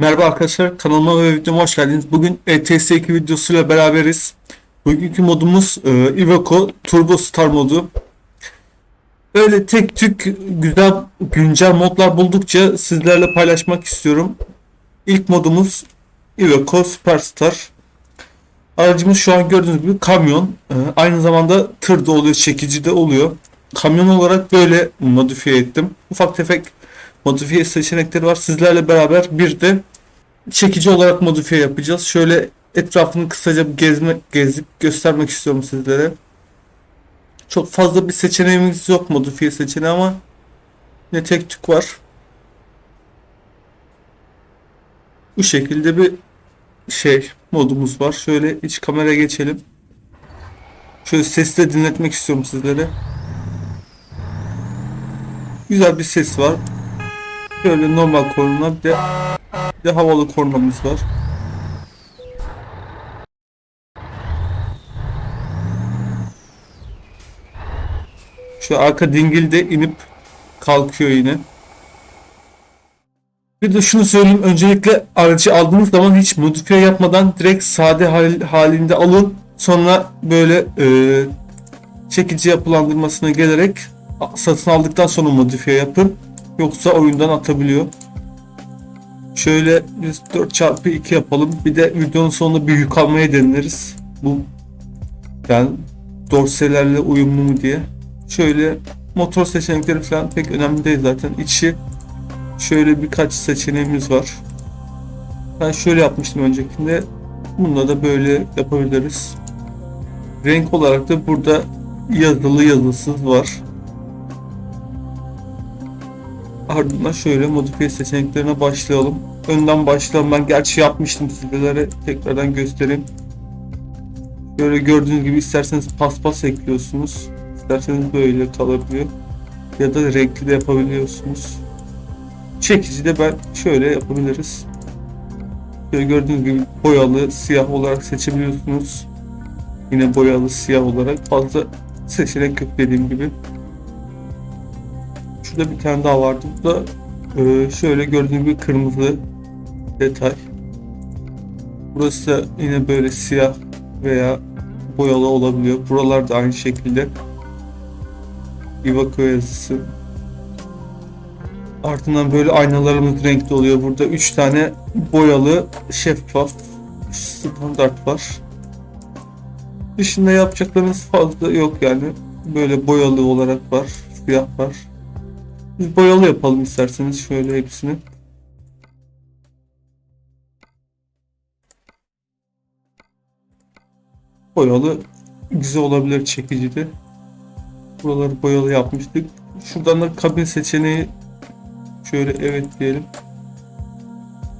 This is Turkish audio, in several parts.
Merhaba arkadaşlar kanalıma ve videoma hoş geldiniz. Bugün E ETS2 videosuyla beraberiz. Bugünkü modumuz e, Iveco Turbo Star modu. Öyle tek tük güzel güncel modlar buldukça sizlerle paylaşmak istiyorum. İlk modumuz Iveco Superstar. Aracımız şu an gördüğünüz gibi kamyon. E, aynı zamanda tır da oluyor, çekici de oluyor. Kamyon olarak böyle modifiye ettim. Ufak tefek modifiye seçenekleri var. Sizlerle beraber bir de çekici olarak modifiye yapacağız. Şöyle etrafını kısaca bir gezme, gezip göstermek istiyorum sizlere. Çok fazla bir seçeneğimiz yok modifiye seçeneği ama ne tek tük var. Bu şekilde bir şey modumuz var. Şöyle iç kameraya geçelim. Şöyle sesle dinletmek istiyorum sizlere. Güzel bir ses var. Şöyle normal korna bir de, bir de havalı kornamız var. Şu arka dingil de inip kalkıyor yine. Bir de şunu söyleyeyim. Öncelikle aracı aldığınız zaman hiç modifiye yapmadan direkt sade hal- halinde alın. Sonra böyle e, çekici yapılandırmasına gelerek satın aldıktan sonra modifiye yapın. Yoksa oyundan atabiliyor. Şöyle biz 4x2 yapalım. Bir de videonun sonunda bir yük almaya deneriz. Bu yani dorselerle uyumlu mu diye. Şöyle motor seçenekleri falan pek önemli değil zaten. İçi şöyle birkaç seçeneğimiz var. Ben şöyle yapmıştım öncekinde. Bununla da böyle yapabiliriz. Renk olarak da burada yazılı yazısız var. Ardından şöyle modifiye seçeneklerine başlayalım. Önden başlayalım. Ben gerçi yapmıştım sizlere. Tekrardan göstereyim. Böyle gördüğünüz gibi isterseniz paspas ekliyorsunuz. İsterseniz böyle kalabiliyor. Ya da renkli de yapabiliyorsunuz. Çekici de ben şöyle yapabiliriz. Böyle gördüğünüz gibi boyalı siyah olarak seçebiliyorsunuz. Yine boyalı siyah olarak fazla seçenek yok dediğim gibi. Şurada bir tane daha vardı. Bu da e, şöyle gördüğünüz gibi kırmızı detay. Burası da yine böyle siyah veya boyalı olabiliyor. Buralar da aynı şekilde. Iveco yazısı. Ardından böyle aynalarımız renkli oluyor. Burada 3 tane boyalı şeffaf standart var. Dışında yapacaklarınız fazla yok yani. Böyle boyalı olarak var. Siyah var. Biz boyalı yapalım isterseniz şöyle hepsini. Boyalı güzel olabilir çekici de. Buraları boyalı yapmıştık. Şuradan da kabin seçeneği şöyle evet diyelim.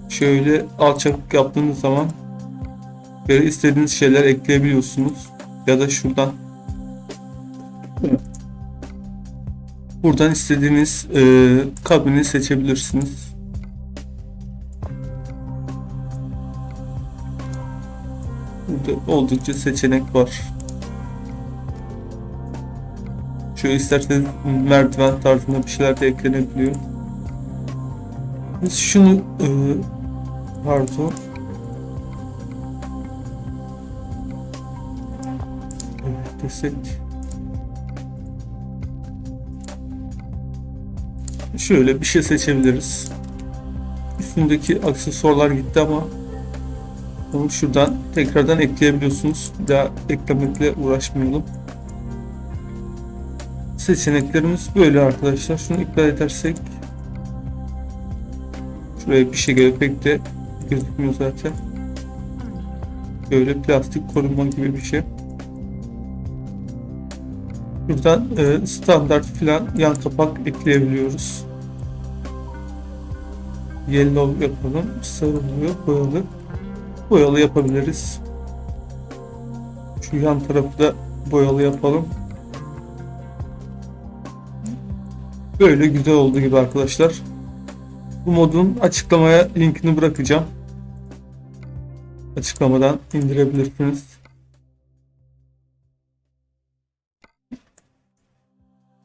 Şöyle alçak yaptığınız zaman böyle istediğiniz şeyler ekleyebiliyorsunuz. Ya da şuradan Buradan istediğiniz e, kabini seçebilirsiniz. Burada oldukça seçenek var. Şöyle isterseniz merdiven tarzında bir şeyler de eklenebiliyor. Biz şunu e, pardon. Desek. Şöyle bir şey seçebiliriz. Üstündeki aksesuarlar gitti ama onu şuradan tekrardan ekleyebiliyorsunuz. Bir daha eklemekle uğraşmayalım. Seçeneklerimiz böyle arkadaşlar. Şunu iptal edersek şuraya bir şey göre pek de gözükmüyor zaten. Böyle plastik koruma gibi bir şey. Buradan e, standart filan yan kapak ekleyebiliyoruz. Yellow yapalım. Sarı oluyor. Boyalı. Boyalı yapabiliriz. Şu yan tarafı da boyalı yapalım. Böyle güzel oldu gibi arkadaşlar. Bu modun açıklamaya linkini bırakacağım. Açıklamadan indirebilirsiniz.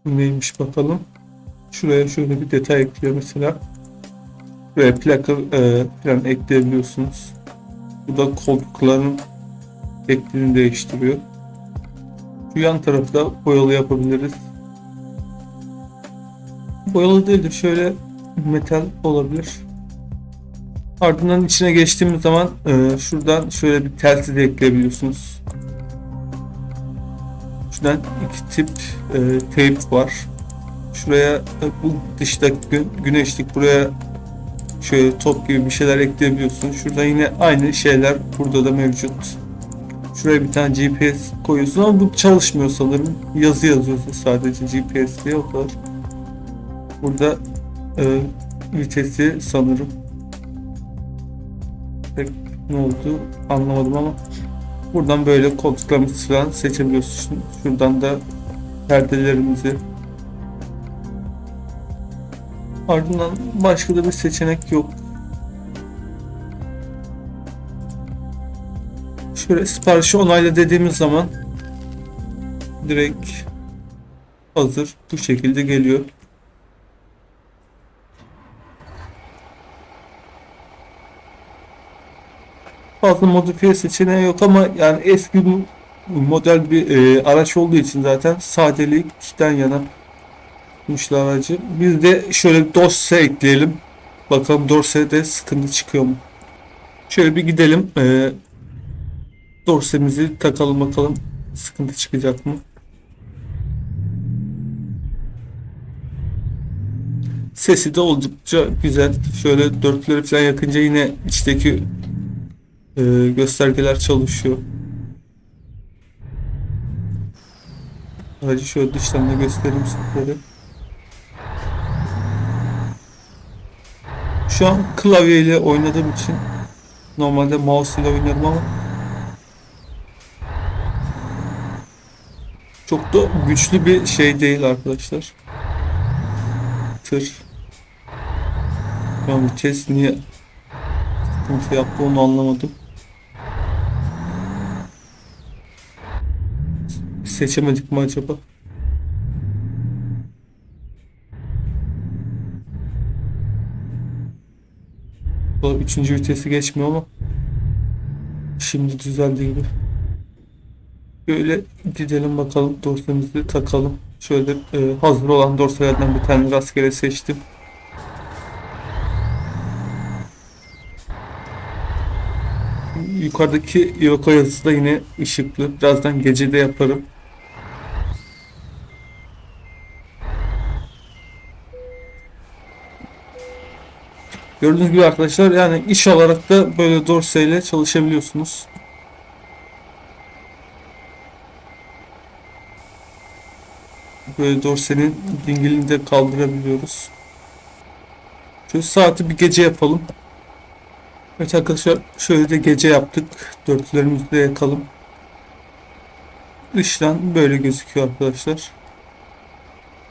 Bu neymiş bakalım. Şuraya şöyle bir detay ekliyor mesela. Buraya plaka e, falan ekleyebiliyorsunuz. Bu da koltukların şeklini değiştiriyor. Şu yan tarafta boyalı yapabiliriz. Boyalı değil de şöyle metal olabilir. Ardından içine geçtiğimiz zaman e, şuradan şöyle bir telsiz ekleyebiliyorsunuz. Şuradan iki tip e, teyp var. Şuraya e, bu dıştaki gün, güneşlik buraya şöyle top gibi bir şeyler ekleyebiliyorsun. Şurada yine aynı şeyler burada da mevcut. Şuraya bir tane GPS koyuyorsun ama bu çalışmıyor sanırım. Yazı yazıyorsun sadece GPS diye o kadar. Burada e, vitesi sanırım. Pek ne oldu anlamadım ama buradan böyle koltuklarımızı falan seçebiliyorsun. Şuradan da perdelerimizi Ardından başka da bir seçenek yok. Şöyle siparişi onayla dediğimiz zaman direkt hazır bu şekilde geliyor. Fazla modifiye seçeneği yok ama yani eski model bir e, araç olduğu için zaten sadelikten yana tutmuşlar aracı. Biz de şöyle bir dosya ekleyelim. Bakalım dosyada sıkıntı çıkıyor mu? Şöyle bir gidelim. E, dosyamızı takalım bakalım sıkıntı çıkacak mı? Sesi de oldukça güzel. Şöyle dörtleri falan yakınca yine içteki e, göstergeler çalışıyor. Aracı şöyle dıştan da göstereyim sizlere. Şu an klavyeyle oynadığım için normalde mouse ile oynarım ama çok da güçlü bir şey değil arkadaşlar. Tır. Ben vites niye sıkıntı yaptı onu anlamadım. Seçemedik mi acaba? Bu üçüncü vitesi geçmiyor ama şimdi düzeldi gibi. Böyle gidelim bakalım dosyamızı takalım. Şöyle e, hazır olan dorsalardan bir tane rastgele seçtim. Yukarıdaki Yoko yazısı da yine ışıklı. Birazdan gece de yaparım. Gördüğünüz gibi arkadaşlar yani iş olarak da böyle dorse ile çalışabiliyorsunuz. Böyle dorsenin dingilini de kaldırabiliyoruz. Şöyle saati bir gece yapalım. Evet arkadaşlar şöyle de gece yaptık. Dörtlerimizi de yakalım. Dıştan böyle gözüküyor arkadaşlar.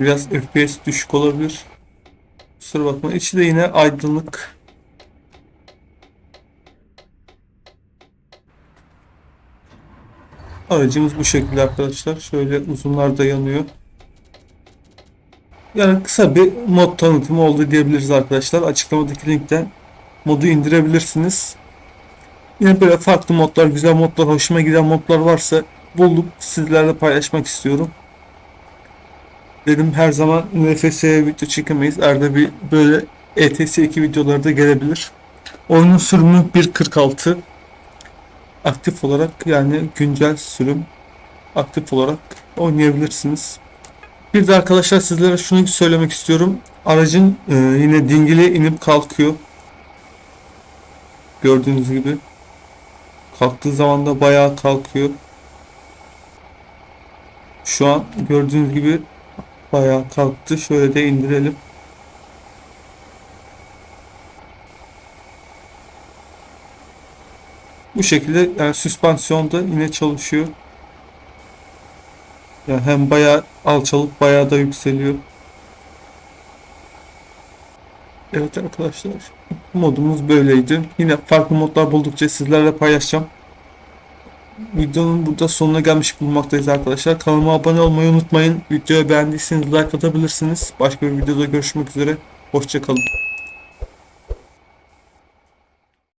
Biraz FPS düşük olabilir. Kusura bakma. İçi de yine aydınlık. Aracımız bu şekilde arkadaşlar. Şöyle uzunlar da yanıyor. Yani kısa bir mod tanıtımı oldu diyebiliriz arkadaşlar. Açıklamadaki linkten modu indirebilirsiniz. Yine böyle farklı modlar, güzel modlar, hoşuma giden modlar varsa bulup sizlerle paylaşmak istiyorum. Dedim her zaman NFS'ye video çekemeyiz. Arada bir böyle ETS 2 videoları da gelebilir. Oyunun sürümü 1.46 aktif olarak yani güncel sürüm aktif olarak oynayabilirsiniz. Bir de arkadaşlar sizlere şunu söylemek istiyorum. Aracın e, yine dingili inip kalkıyor. Gördüğünüz gibi. Kalktığı zaman da bayağı kalkıyor. Şu an gördüğünüz gibi bayağı kalktı. Şöyle de indirelim. Bu şekilde yani süspansiyon da yine çalışıyor. Yani hem bayağı alçalıp bayağı da yükseliyor. Evet arkadaşlar modumuz böyleydi. Yine farklı modlar buldukça sizlerle paylaşacağım. Videonun burada sonuna gelmiş bulunmaktayız arkadaşlar. Kanalıma abone olmayı unutmayın. Videoyu beğendiyseniz like atabilirsiniz. Başka bir videoda görüşmek üzere. Hoşçakalın.